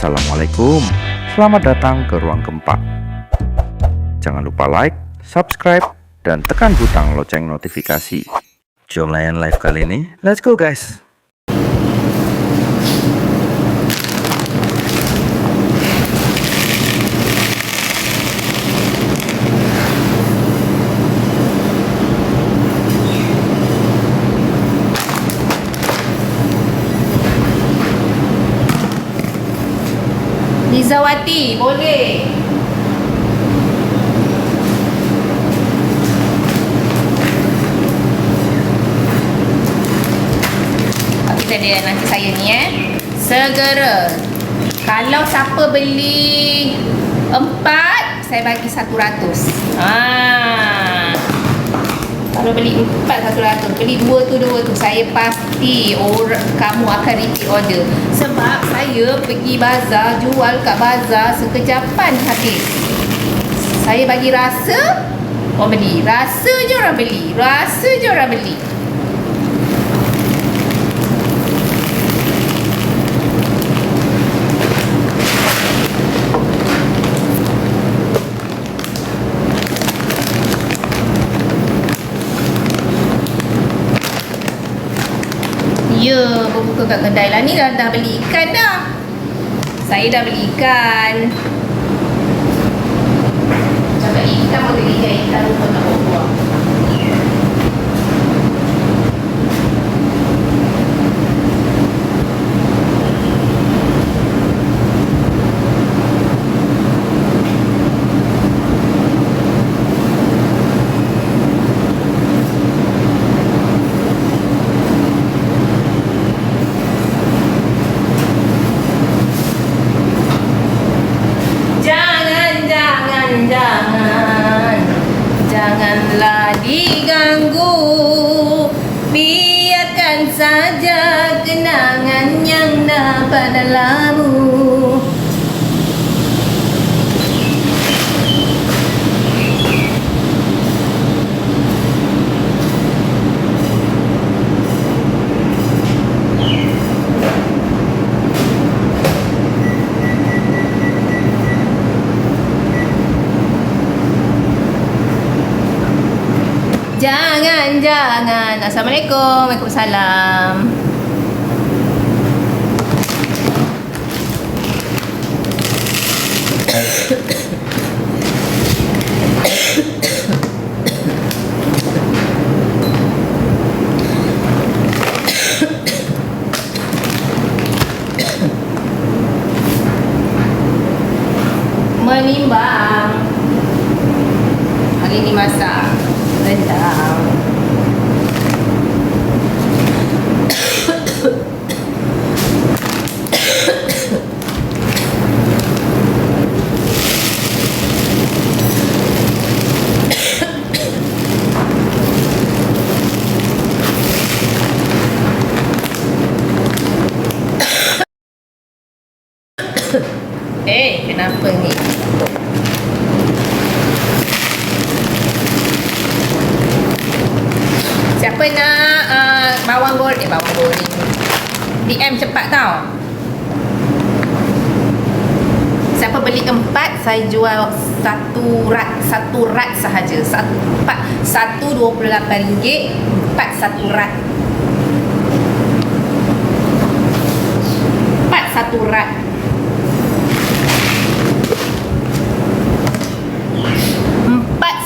Assalamualaikum Selamat datang ke Ruang Keempat. Jangan lupa like, subscribe, dan tekan butang lonceng notifikasi. Jom layan live kali ini. Let's go guys Nizawati, boleh. Kita dia nanti saya ni eh. Segera. Kalau siapa beli empat, saya bagi satu ratus. Ah. Kalau beli empat satu ratus, beli dua tu dua tu, saya pasti orang kamu akan repeat order. Sebab saya pergi bazar, jual kat bazar sekejapan habis. Saya bagi rasa, orang beli. Rasa je orang beli. Rasa je orang beli. Ya, berbuka kat kedai lah ni dah, dah beli ikan dah. Saya dah beli ikan. Cakap ikan boleh ikan, ikan lupa tak bawa Jangan, jangan, jangan Janganlah diganggu Biarkan saja kenangan yang dapat dalammu Jangan Assalamualaikum. Waalaikumsalam Eh, kenapa ni? Siapa nak uh, bawang goreng? Eh, bawang goreng. DM cepat tau. Siapa beli empat, saya jual satu rat, satu rat sahaja. Satu, empat, satu dua puluh lapan ringgit, empat satu rat. Empat satu rat.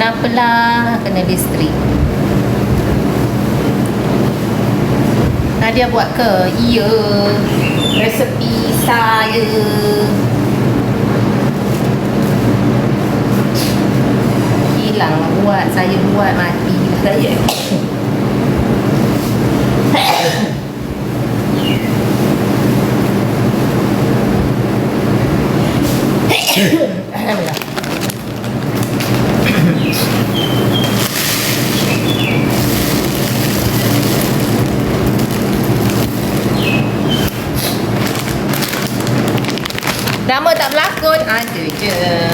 Kenapalah kena listrik? Nadia buat ke? Ya. Resepi saya. Hilang buat. Saya buat mati saya. Alhamdulillah. 31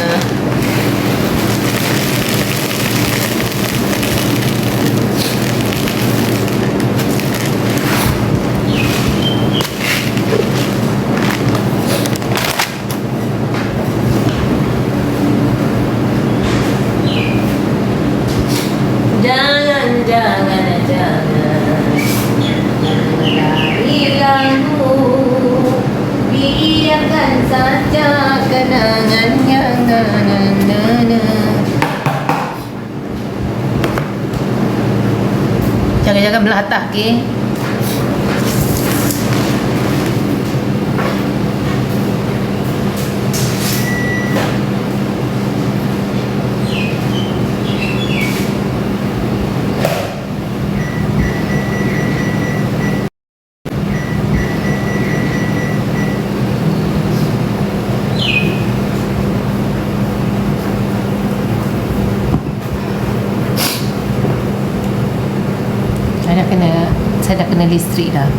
Biarkan saja kenangannya na, na, na, na. Jangan-jangan belah atas, okey? Saya dah kena Saya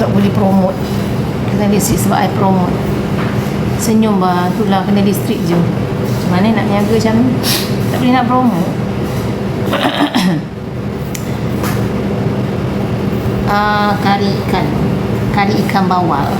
Tak boleh promote. Kena listrik sebab I promote. Senyum bah Itulah kena listrik je. Macam mana nak niaga macam ni? Tak boleh nak promote. Uh, Kari ikan Kari ikan bawal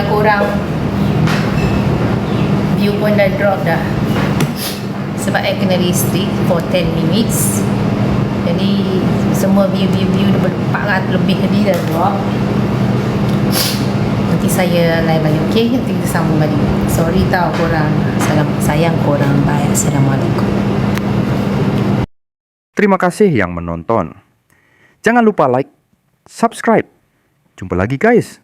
lah korang. View pun dah drop dah. Sebab I kena listrik For 10 minutes. Jadi semua view-view-view dah ber- 400 lebih tadi dah drop. Nanti saya live balik okay? Nanti kita sambung balik. Sorry tau korang. Salam sayang korang. Bye. Assalamualaikum. Terima kasih yang menonton. Jangan lupa like, subscribe. Jumpa lagi guys.